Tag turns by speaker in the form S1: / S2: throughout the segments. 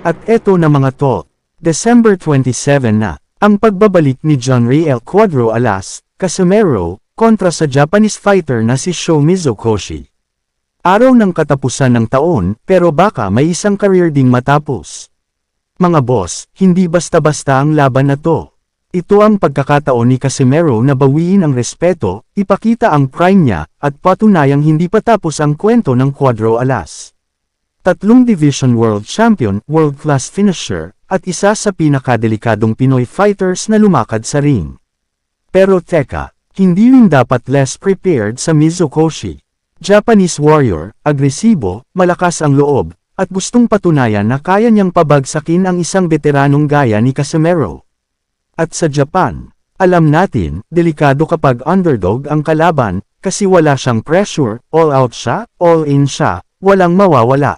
S1: At eto na mga to, December 27 na, ang pagbabalik ni John Ray El Cuadro Alas, Casimero, kontra sa Japanese fighter na si Sho Mizokoshi. Araw ng katapusan ng taon, pero baka may isang career ding matapos. Mga boss, hindi basta-basta ang laban na to. Ito ang pagkakataon ni Casimero na bawiin ang respeto, ipakita ang prime niya, at patunayang hindi pa tapos ang kwento ng Cuadro Alas. Tatlong Division World Champion, World Class Finisher, at isa sa pinakadelikadong Pinoy fighters na lumakad sa ring. Pero teka, hindi rin dapat less prepared sa Mizokoshi. Japanese warrior, agresibo, malakas ang loob, at gustong patunayan na kaya niyang pabagsakin ang isang veteranong gaya ni Casimero. At sa Japan, alam natin, delikado kapag underdog ang kalaban, kasi wala siyang pressure, all out siya, all in siya, walang mawawala.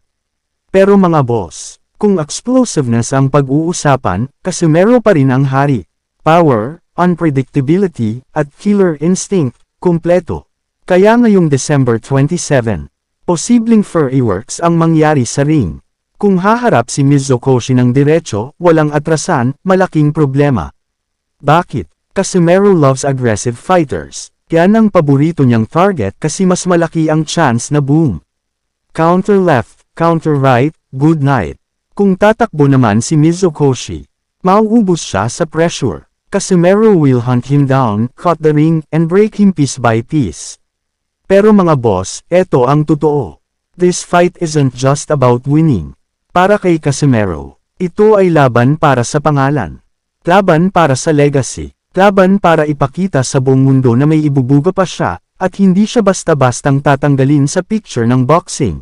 S1: Pero mga boss, kung explosiveness ang pag-uusapan, Casimero pa rin ang hari. Power, unpredictability, at killer instinct, kumpleto. Kaya ngayong December 27, posibleng fireworks ang mangyari sa ring. Kung haharap si Mizokoshi ng diretso, walang atrasan, malaking problema. Bakit? Casimero loves aggressive fighters. Yan ang paborito niyang target kasi mas malaki ang chance na boom. Counter left, counter right, good night. Kung tatakbo naman si Mizokoshi, mauubos siya sa pressure. Casimero will hunt him down, cut the ring, and break him piece by piece. Pero mga boss, eto ang totoo. This fight isn't just about winning. Para kay Casimero, ito ay laban para sa pangalan. Laban para sa legacy. Laban para ipakita sa buong mundo na may ibubuga pa siya, at hindi siya basta-bastang tatanggalin sa picture ng boxing.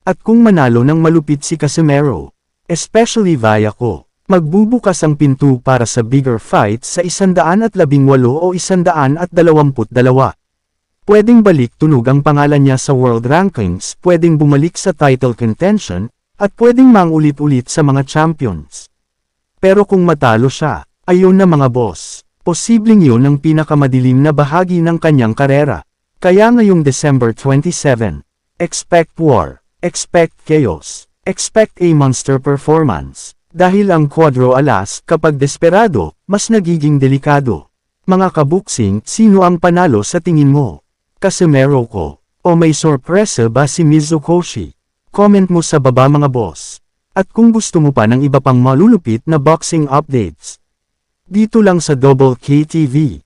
S1: At kung manalo ng malupit si Casimero, especially via ko, magbubukas ang pinto para sa bigger fight sa 118 o 122. Pwedeng balik tunog ang pangalan niya sa world rankings, pwedeng bumalik sa title contention, at pwedeng mangulit-ulit sa mga champions. Pero kung matalo siya, ayun na mga boss, posibleng yun ang pinakamadilim na bahagi ng kanyang karera. Kaya ngayong December 27, expect war, expect chaos, expect a monster performance. Dahil ang Quadro Alas, kapag desperado, mas nagiging delikado. Mga kabuksing, sino ang panalo sa tingin mo? Casimero ko. O may sorpresa ba si Mizukoshi? Comment mo sa baba mga boss. At kung gusto mo pa ng iba pang malulupit na boxing updates. Dito lang sa Double KTV.